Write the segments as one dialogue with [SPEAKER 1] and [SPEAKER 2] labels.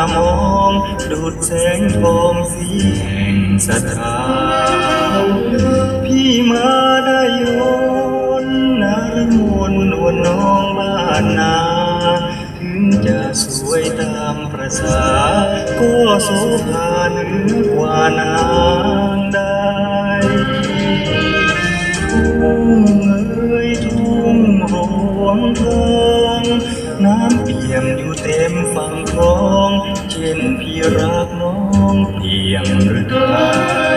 [SPEAKER 1] ดุดแสงทองสีแห่งศรัทธาพี่มาได้ยนนารมนนวลน้องบ้านนา ถึงจะสวยตามประสาก็โสภาเหนือกว่านางใดทุ่งเอ้ยทุ่งรวงทองน้ำ เต็มฝั่งคลองเช่นพี่รักน้องเพียงหรือไท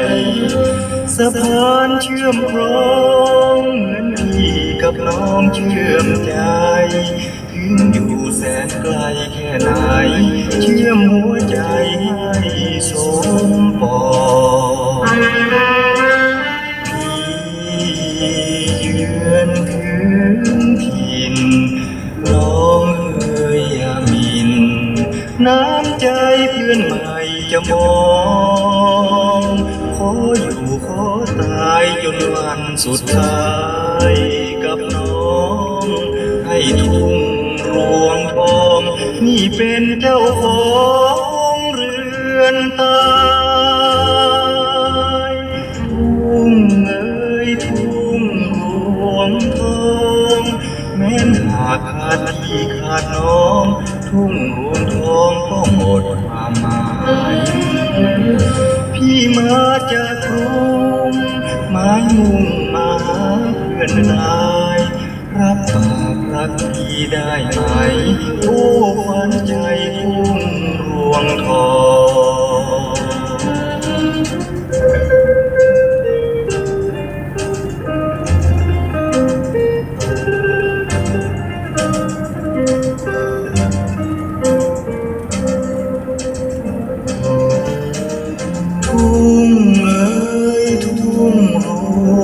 [SPEAKER 1] ยสะพานเชื่อมครองเหมือนพี่กับน้องเชื่อมใจ ถึงอยู่แสนไกลแค่ไหน เชื่อมหัวใจให้สมปอง น้ำใจเพื่อนใหม่จะมองขออยู่ขอตายจนวันสุดท้ายกับน้อง ให้ทุ่งรวงทอง นี่เป็นเจ้าของเรือนตายทุ่งเอ้ยทุ่งรวงทองแม้นหากขาดพี่ขาดน้องทุ่งรวงทอง ก็หมดความหมายพี่มาจากกรุงไม้มุ่งมาหาเพื่อนนายรับปากรักพี่ได้ไหมโอ้ขวันใจทุ่งรวงทอง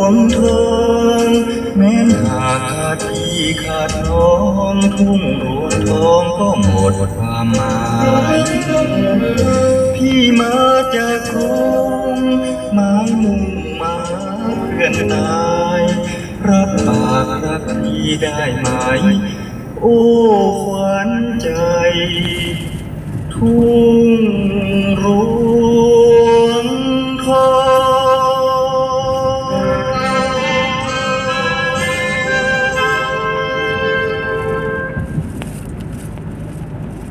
[SPEAKER 1] วงทองแม้นหากขาดพี่ขาดน้องทุ่งรวงทองก็หมดความหมายพี่มาจากกรุงม้มุ่งมาเพื่อนตายรับปากรักพี่ได้ไหม โอ้ขวัญใจ ทุ่ง